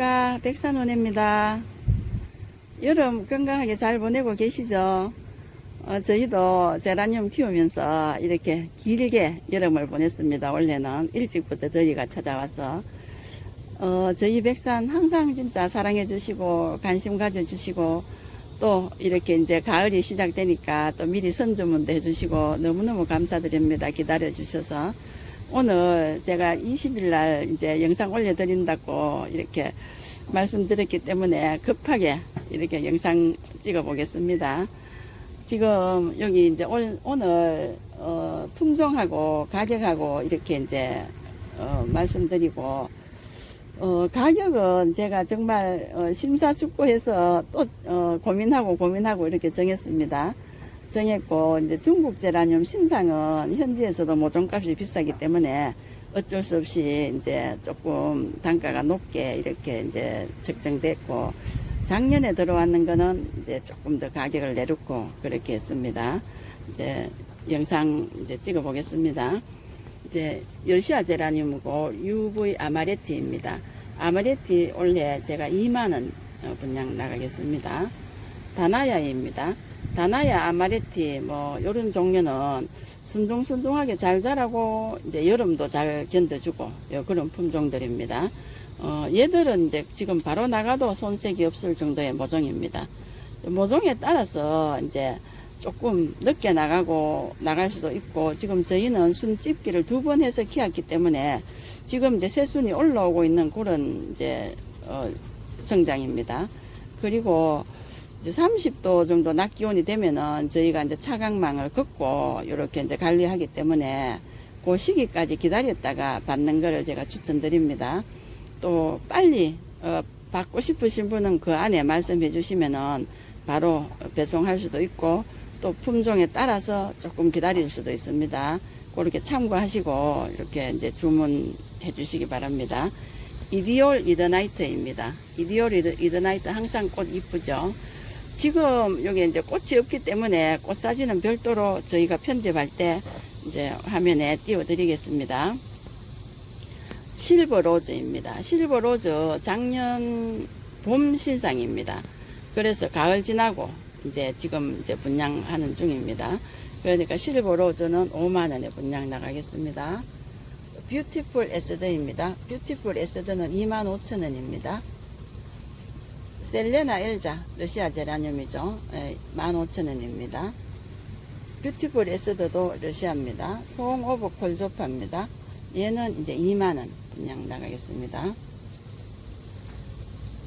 안녕하십니까. 백산원입니다. 여름 건강하게 잘 보내고 계시죠? 어, 저희도 제라늄 키우면서 이렇게 길게 여름을 보냈습니다. 원래는 일찍부터 더위가 찾아와서. 어, 저희 백산 항상 진짜 사랑해 주시고 관심 가져 주시고 또 이렇게 이제 가을이 시작되니까 또 미리 선주문도 해주시고 너무너무 감사드립니다. 기다려 주셔서 오늘 제가 20일 날 이제 영상 올려드린다고 이렇게 말씀드렸기 때문에 급하게 이렇게 영상 찍어 보겠습니다. 지금 여기 이제 올, 오늘 어, 품종하고 가격하고 이렇게 이제 어, 말씀드리고 어, 가격은 제가 정말 어, 심사숙고해서 또 어, 고민하고 고민하고 이렇게 정했습니다. 정했고 이제 중국 제라늄 신상은 현지에서도 모종값이 비싸기 때문에 어쩔 수 없이 이제 조금 단가가 높게 이렇게 이제 책정됐고 작년에 들어왔는 거는 이제 조금 더 가격을 내놓고 그렇게 했습니다. 이제 영상 이제 찍어 보겠습니다. 이제 열시아 제라늄이고 UV 아마레티입니다. 아마레티 원래 제가 2만원 분량 나가겠습니다. 다나야입니다. 다나야 아마레티 뭐 이런 종류는 순둥순둥하게 잘 자라고 이제 여름도 잘 견뎌주고 요 그런 품종들입니다. 어, 얘들은 이제 지금 바로 나가도 손색이 없을 정도의 모종입니다. 모종에 따라서 이제 조금 늦게 나가고 나갈 수도 있고 지금 저희는 순집기를 두 번 해서 키웠기 때문에 지금 이제 새순이 올라오고 있는 그런 이제 어, 성장입니다. 그리고 이제 30도 정도 낮 기온이 되면은 저희가 이제 차광망을 긋고 이렇게 이제 관리하기 때문에 그 시기까지 기다렸다가 받는 거를 제가 추천드립니다. 또 빨리 어, 받고 싶으신 분은 그 안에 말씀해 주시면은 바로 배송할 수도 있고 또 품종에 따라서 조금 기다릴 수도 있습니다. 그렇게 참고하시고 이렇게 이제 주문해 주시기 바랍니다. 이디올 이더나이트입니다. 이디올 이더, 이더나이트 항상 꽃 이쁘죠? 지금 여기 이제 꽃이 없기 때문에 꽃 사진은 별도로 저희가 편집할 때 이제 화면에 띄워드리겠습니다. 실버 로즈입니다. 실버 로즈 작년 봄 신상입니다. 그래서 가을 지나고 이제 지금 이제 분양하는 중입니다. 그러니까 실버 로즈는 5만 원에 분양 나가겠습니다. 뷰티풀 에스드입니다. 뷰티풀 에스드는 2만 5천 원입니다. 셀레나 엘자 러시아 제라늄이죠. 예, 15,000원입니다. 뷰티풀 에스드도 러시아입니다. 소홍 오브 콜조파입니다. 얘는 이제 2만원 그냥 나가겠습니다.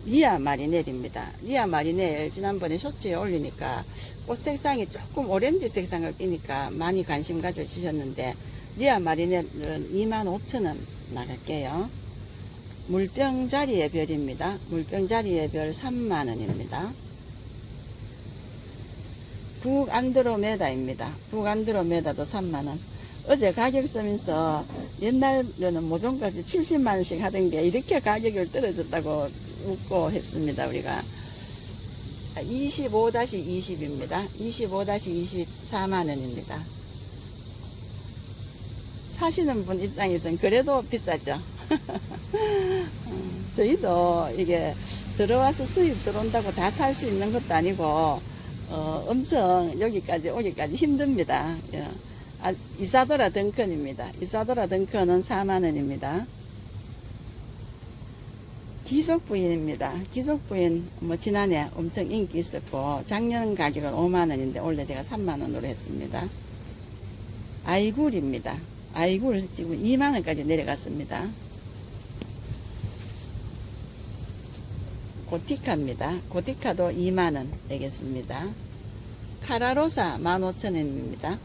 리아 마리넬입니다. 리아 마리넬 지난번에 쇼츠에 올리니까 꽃 색상이 조금 오렌지 색상을 띠니까 많이 관심 가져주셨는데 리아 마리넬은 25,000원 나갈게요. 물병자리의 별입니다. 물병자리의 별 3만원입니다. 북안드로메다입니다. 북안드로메다도 3만원. 어제 가격 쓰면서 옛날에는 모종값이 70만원씩 하던 게 이렇게 가격이 떨어졌다고 웃고 했습니다. 우리가 25-20입니다. 25-24만원입니다. 사시는 분 입장에서는 그래도 비싸죠. 음, 저희도 이게 들어와서 수입 들어온다고 다 살 수 있는 것도 아니고 어, 엄청 여기까지 오기까지 힘듭니다. 예. 아, 이사도라 덩컨입니다. 이사도라 덩컨은 4만 원입니다. 기속부인입니다. 기속부인 뭐 지난해 엄청 인기 있었고 작년 가격은 5만 원인데 올해 제가 3만 원으로 했습니다. 아이굴입니다. 아이굴 지금 2만 원까지 내려갔습니다. 고티카입니다. 고티카도 2만원 되겠습니다. 카라로사 15,000원입니다.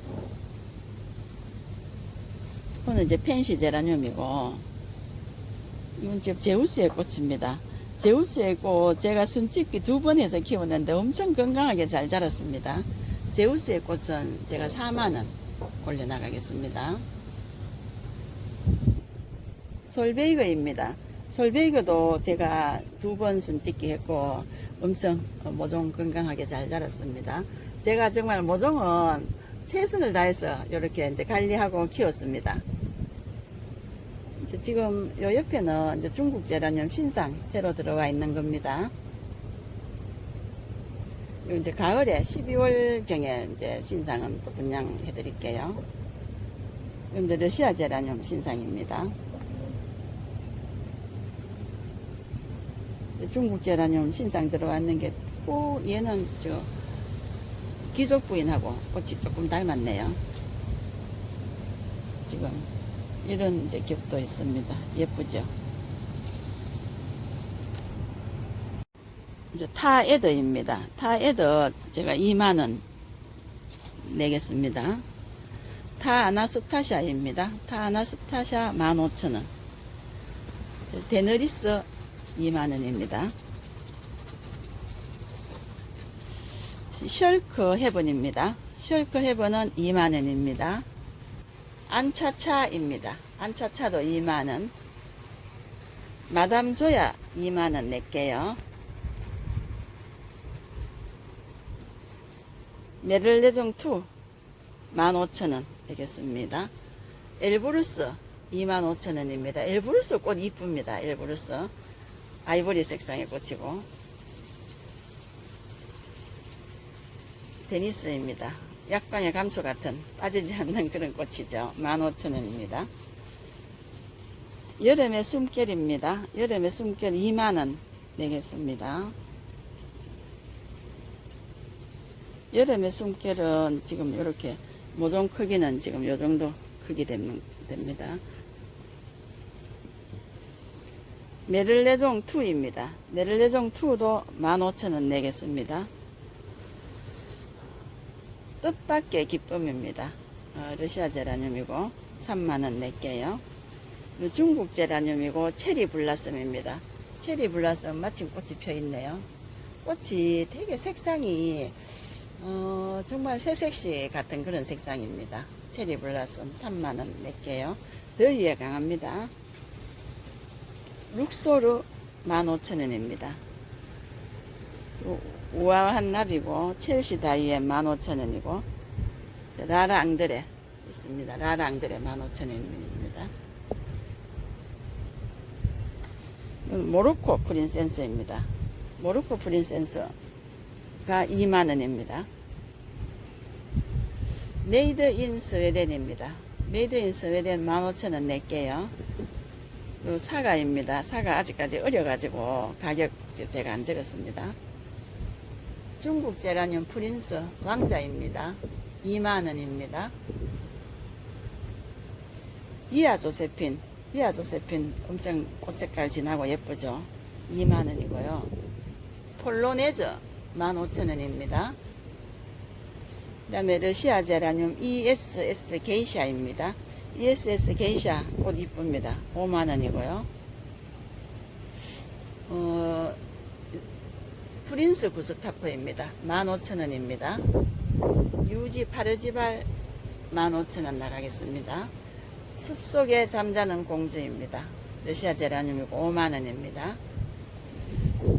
이거는 이제 펜시 제라늄이고, 이건 지금 제우스의 꽃입니다. 제우스의 꽃 제가 순집기 두 번 해서 키웠는데 엄청 건강하게 잘 자랐습니다. 제우스의 꽃은 제가 4만원 올려나가겠습니다. 솔베이거입니다. 솔베이거도 제가 두 번 순찍기 했고 엄청 모종 건강하게 잘 자랐습니다. 제가 정말 모종은 최선을 다해서 이렇게 이제 관리하고 키웠습니다. 지금 요 옆에는 이제 중국 제라늄 신상 새로 들어와 있는 겁니다. 요 이제 가을에 12월 경에 이제 신상은 또 분양해 드릴게요. 요 이제 러시아 제라늄 신상입니다. 중국 제라늄 신상 들어왔는 게, 꼭 얘는 저, 기족 부인하고 꽃이 조금 닮았네요. 지금, 이런 이제 겹도 있습니다. 예쁘죠? 이제 타에더입니다. 타에더 제가 2만원 내겠습니다. 타 아나스타샤입니다. 타 아나스타샤 15,000원. 데너리스 2만원입니다. 셜크 헤븐입니다. 셜크 헤븐은 2만원입니다. 안차차입니다. 안차차도 2만원. 마담 조야 2만원 낼게요. 메를레종 2 15,000원 되겠습니다. 엘브루스 25,000원입니다. 엘브루스 꽃 이쁩니다. 엘브루스. 아이보리 색상의 꽃이고. 데니스입니다. 약방의 감초 같은 빠지지 않는 그런 꽃이죠. 15,000원입니다. 여름의 숨결입니다. 여름의 숨결 2만원 내겠습니다. 여름의 숨결은 지금 이렇게 모종 크기는 지금 요 정도 크기 됩- 됩니다. 메를레종 2입니다. 메를레종 2도 15,000원 내겠습니다. 뜻밖의 기쁨입니다. 어, 러시아 제라늄이고 3만원 낼게요. 요 중국 제라늄이고 체리 블라썸입니다. 체리 블라썸 마침 꽃이 펴 있네요. 꽃이 되게 색상이 어, 정말 새색시 같은 그런 색상입니다. 체리 블라썸 3만원 낼게요. 더위에 강합니다. 룩소르 15,000원입니다. 우아한 납이고 첼시 다이에 15,000원이고 라라 앙드레 있습니다. 라라 앙드레 15,000원입니다. 모로코 프린센스입니다. 모로코 프린센스가 2만원입니다. 메이드 인 스웨덴입니다. 메이드 인 스웨덴 15,000원 낼게요. 요 사과입니다. 사과 아직까지 어려가지고 가격 제가 안 적었습니다. 중국 제라늄 프린스 왕자입니다. 2만원입니다. 이아 조세핀, 이아 조세핀 엄청 꽃 색깔 진하고 예쁘죠? 2만원이고요. 폴로네즈 15,000원입니다. 그 다음에 러시아 제라늄 ESS 게이샤입니다. ESS 게이샤 꽃 이쁩니다. 5만원이고요. 어, 프린스 구스타프입니다. 15,000원입니다. 유지 파르지발 15,000원 나가겠습니다. 숲속에 잠자는 공주입니다. 러시아 제라늄이고 5만원입니다.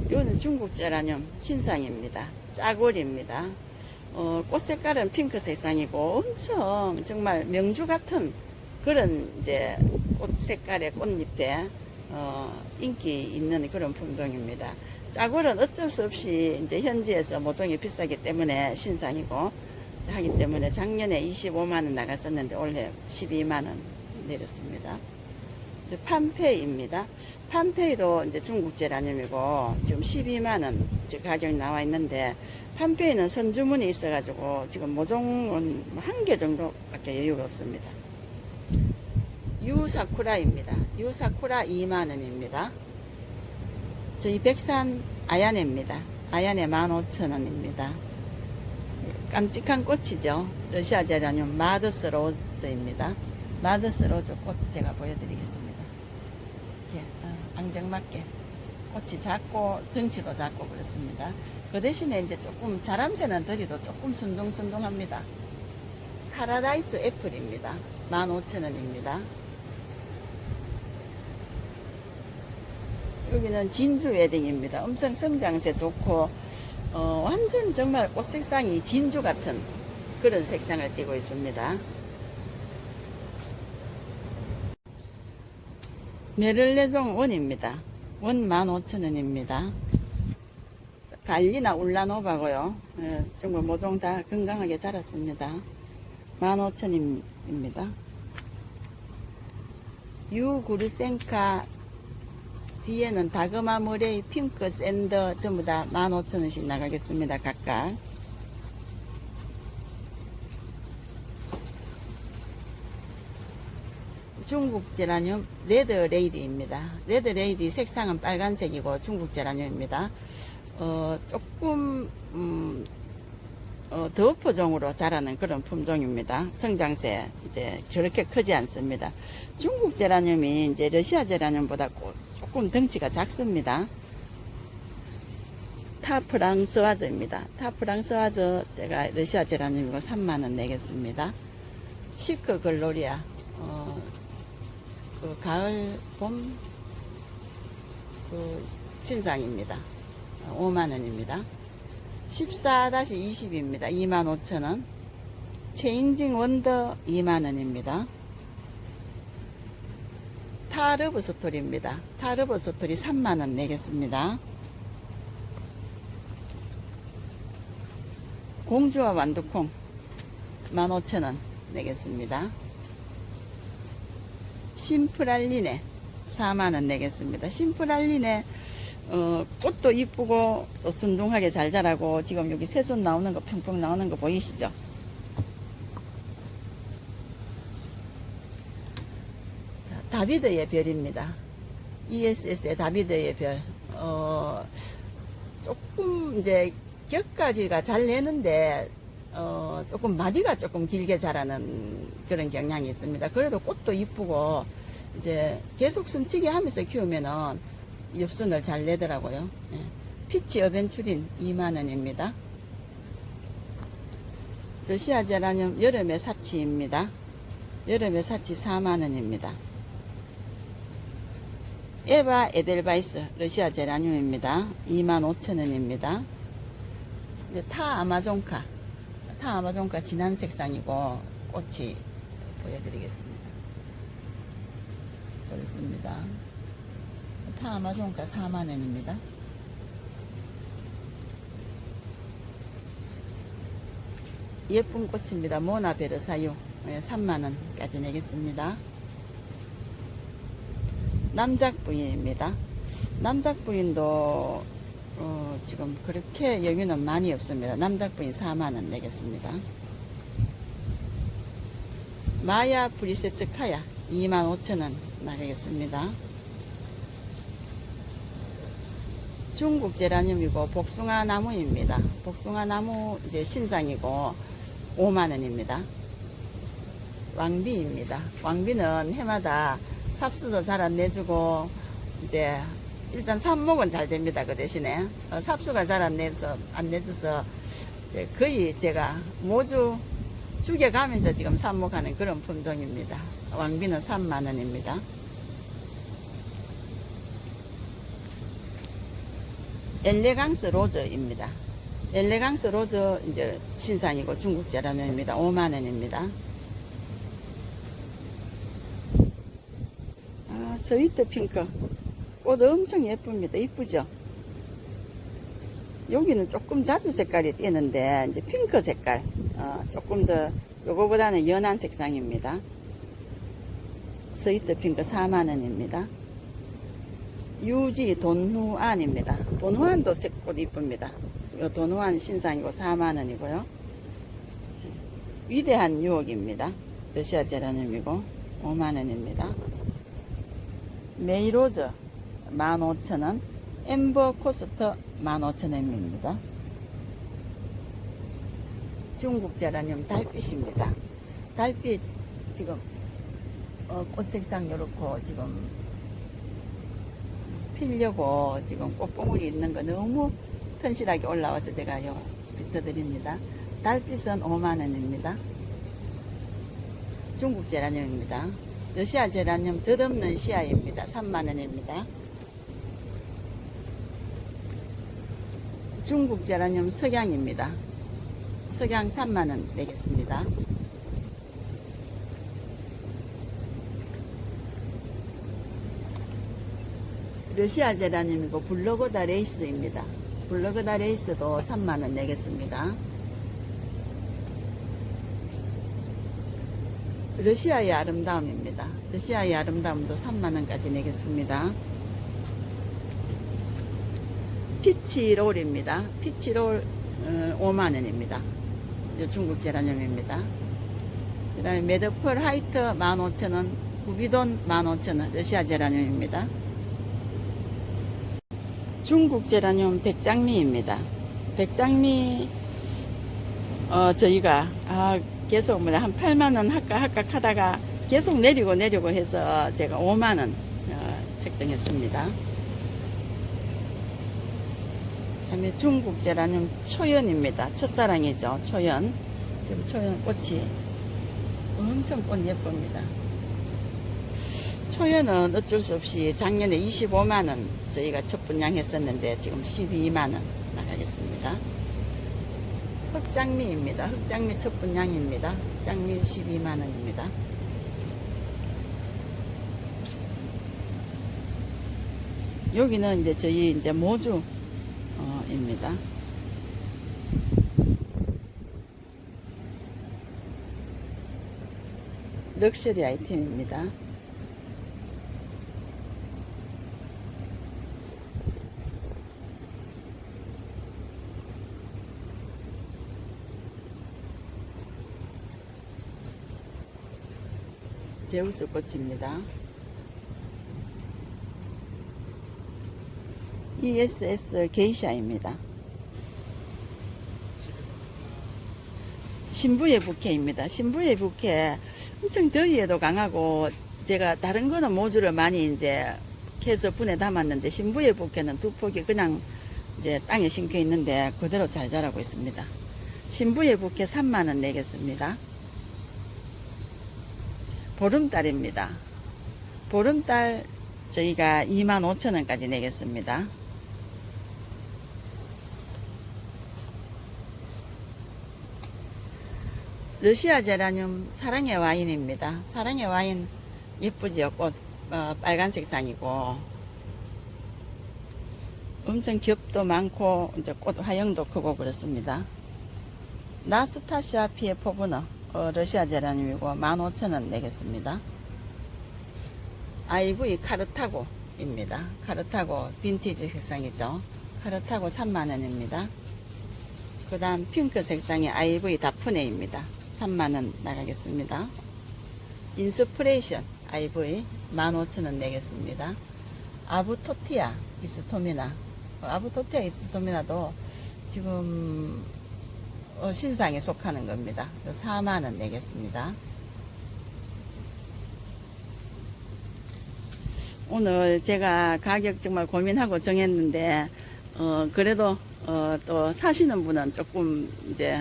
이거는 중국 제라늄 신상입니다. 짜골입니다. 어, 꽃 색깔은 핑크 색 상이고 엄청 정말 명주 같은 그런 이제 꽃 색깔의 꽃잎에 어, 인기 있는 그런 품종입니다. 짜골은 어쩔 수 없이 이제 현지에서 모종이 비싸기 때문에 신상이고 하기 때문에 작년에 25만 원 나갔었는데 올해 12만 원 내렸습니다. 판페이입니다. 판페이도 이제 중국 제라늄이고 지금 12만 원 가격 나와 있는데 판페이는 선주문이 있어가지고 지금 모종은 한 개 정도밖에 여유가 없습니다. 유사쿠라입니다. 유사쿠라 2만 원입니다. 저희 백산 아야네입니다. 아야네 15,000원입니다. 깜찍한 꽃이죠. 러시아 제라늄 마더스 로즈입니다. 마더스 로즈 꽃 제가 보여드리겠습니다. 이렇게 어, 앙증맞게 꽃이 작고 덩치도 작고 그렇습니다. 그 대신에 이제 조금 자람새는 덜이도 조금 순둥순둥합니다. 파라다이스 애플입니다. 15,000원입니다. 여기는 진주 웨딩입니다. 엄청 성장세 좋고 어, 완전 정말 꽃 색상이 진주 같은 그런 색상을 띠고 있습니다. 메를레종 원입니다. 원 15,000원입니다. 갈리나 울라노바고요. 예, 정말 모종 다 건강하게 자랐습니다. 15,000원입니다. 유구르센카 뒤에는 다그마 모레이 핑크 샌더 전부 다 15,000원씩 나가겠습니다. 각각. 중국 제라늄 레드 레이디입니다. 레드 레이디 색상은 빨간색이고 중국 제라늄입니다. 어, 조금 음, 어, 더포종으로 자라는 그런 품종입니다. 성장세 이제 저렇게 크지 않습니다. 중국 제라늄이 이제 러시아 제라늄보다 고- 조금 덩치가 작습니다. 타프랑스와저입니다. 타프랑스와저 제가 러시아 제라늄이고 3만원 내겠습니다. 시크 글로리아 어, 그 가을 봄 그 신상입니다. 5만원입니다. 14-20입니다. 25,000원. 체인징 원더 2만원입니다. 타르브 스토리입니다. 타르브 스토리 3만원 내겠습니다. 공주와 완두콩 15,000원 내겠습니다. 심플알리네 4만원 내겠습니다. 심플알리네 어, 꽃도 이쁘고 또 순둥하게 잘 자라고 지금 여기 새손 나오는 거 평평 나오는 거 보이시죠? 자, 다비드의 별입니다. ESS의 다비드의 별. 어, 조금 이제 격가지가 잘 내는데 어, 조금 마디가 조금 길게 자라는 그런 경향이 있습니다. 그래도 꽃도 이쁘고 이제 계속 순치기 하면서 키우면은 엽순을 잘 내더라고요. 예. 피치 어벤추린 2만원입니다. 러시아 제라늄 여름의 사치입니다. 여름의 사치 4만원입니다. 에바 에델바이스 러시아 제라늄입니다. 25,000원입니다. 타 아마존카 타 아마존카 진한 색상이고 꽃이 보여드리겠습니다. 좋습니다. 타 아마존가 4만원입니다. 예쁜 꽃입니다. 모나 베르사유 3만원까지 내겠습니다. 남작 부인입니다. 남작 부인도 어, 지금 그렇게 여유는 많이 없습니다. 남작 부인 4만원 내겠습니다. 마야 브리세츠 카야 25,000원 나가겠습니다. 중국 제라늄이고 복숭아 나무입니다. 복숭아 나무 이제 신상이고 5만 원입니다. 왕비입니다. 왕비는 해마다 삽수도 잘 안 내주고 이제 일단 삽목은 잘 됩니다. 그 대신에 어, 삽수가 잘 안 내서 안 내줘서 이제 거의 제가 모주 죽여가면서 지금 삽목하는 그런 품종입니다. 왕비는 3만 원입니다. 엘레강스 로저입니다. 엘레강스 로저 이제 신상이고 중국 제라늄입니다. 5만 원입니다. 아, 스위트 핑크. 꽃 엄청 예쁩니다. 이쁘죠? 여기는 조금 자주 색깔이 띄는데 이제 핑크 색깔 어, 조금 더 요거보다는 연한 색상입니다. 스위트 핑크 4만 원입니다. 유지 돈후안입니다. 돈후안도 색꽃 이쁩니다. 요 돈후안 신상이고 4만 원이고요. 위대한 유혹입니다. 러시아 제라늄이고 5만 원입니다. 메이로즈 15,000원, 엠버 코스터 15,000원입니다. 중국 제라늄 달빛입니다. 달빛 지금 어, 꽃 색상 요렇고 지금 피려고 지금 꽃봉울이 있는 거 너무 튼실하게 올라와서 제가 요 비춰드립니다. 달빛은 5만원입니다. 중국 제라늄입니다. 러시아 제라늄 덧없는 시아입니다. 3만원입니다. 중국 제라늄 석양입니다. 석양 3만원 내겠습니다. 러시아 제라늄이고 블러거다 레이스입니다. 블러거다 레이스도 3만원 내겠습니다. 러시아의 아름다움입니다. 러시아의 아름다움도 3만원까지 내겠습니다. 피치롤입니다. 피치롤 5만원입니다. 중국 제라늄입니다. 그 다음에 메드펄 하이트 15,000원, 구비돈 15,000원, 러시아 제라늄입니다. 중국 제라늄 백장미입니다. 백장미, 어, 저희가, 아, 계속 뭐냐, 한 8만 원 할까, 할까 하다가 계속 내리고 내리고 해서 제가 5만 원, 어, 책정했습니다. 다음에 중국 제라늄 초연입니다. 첫사랑이죠. 초연. 지금 초연 꽃이 엄청 꽃 예쁩니다. 초연은 어쩔 수 없이 작년에 25만원 저희가 첫 분양했었는데 지금 12만원 나가겠습니다. 흑장미입니다. 흑장미 첫 분양입니다. 흑장미 12만원입니다. 여기는 이제 저희 이제 모주 어, 입니다. 럭셔리 아이템입니다. 제우스 꽃입니다. ESS 게이샤입니다. 신부의 부케입니다. 신부의 부케 엄청 더위에도 강하고 제가 다른 거는 모주를 많이 이제 캐서 분에 담았는데 신부의 부케는 두 폭이 그냥 이제 땅에 심겨 있는데 그대로 잘 자라고 있습니다. 신부의 부케 3만원 내겠습니다. 보름달입니다. 보름달 저희가 2만 5천원까지 내겠습니다. 러시아 제라늄 사랑의 와인입니다. 사랑의 와인 예쁘지요? 꽃 어, 빨간 색 상이고 엄청 겹도 많고 이제 꽃 화형도 크고 그렇습니다. 나스타시아 피에 포브너 어, 러시아 제라늄이고 15,000원 내겠습니다. IV 카르타고입니다. 카르타고 빈티지 색상이죠. 카르타고 3만원입니다. 그 다음 핑크 색상의 IV 다프네입니다. 3만원 나가겠습니다. 인스프레이션 IV 15,000원 내겠습니다. 아부토티아 이스토미나 어, 아부토티아 이스토미나도 지금 어, 신상에 속하는 겁니다. 4만원 내겠습니다. 오늘 제가 가격 정말 고민하고 정했는데, 어, 그래도, 어, 또 사시는 분은 조금 이제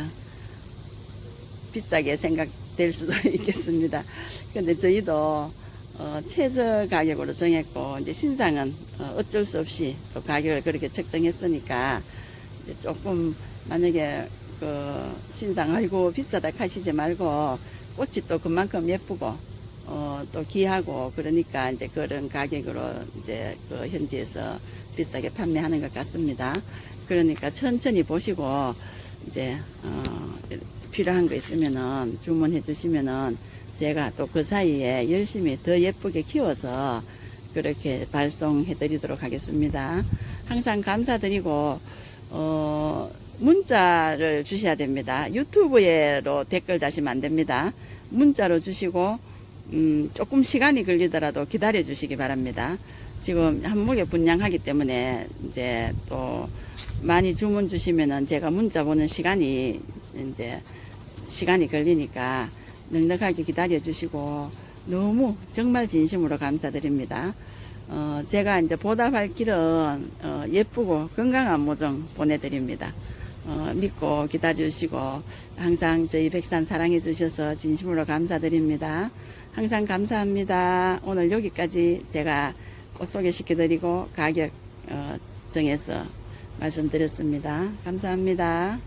비싸게 생각될 수도 있겠습니다. 근데 저희도, 어, 최저 가격으로 정했고, 이제 신상은 어, 어쩔 수 없이 또 가격을 그렇게 책정했으니까, 조금 만약에 그 신상 아이고 비싸다 하시지 말고 꽃이 또 그만큼 예쁘고 어, 또 귀하고 그러니까 이제 그런 가격으로 이제 그 현지에서 비싸게 판매하는 것 같습니다. 그러니까 천천히 보시고 이제 어, 필요한 거 있으면은 주문해 주시면은 제가 또 그 사이에 열심히 더 예쁘게 키워서 그렇게 발송해 드리도록 하겠습니다. 항상 감사드리고 어, 문자를 주셔야 됩니다. 유튜브에로 댓글 다시면 안 됩니다. 문자로 주시고 음, 조금 시간이 걸리더라도 기다려 주시기 바랍니다. 지금 한목에 분양하기 때문에 이제 또 많이 주문 주시면은 제가 문자 보는 시간이 이제 시간이 걸리니까 넉넉하게 기다려 주시고 너무 정말 진심으로 감사드립니다. 어, 제가 이제 보답할 길은 어, 예쁘고 건강한 모종 보내드립니다. 어, 믿고 기다려주시고 항상 저희 백산 사랑해 주셔서 진심으로 감사드립니다. 항상 감사합니다. 오늘 여기까지 제가 꽃 소개시켜드리고 가격 어, 정해서 말씀드렸습니다. 감사합니다.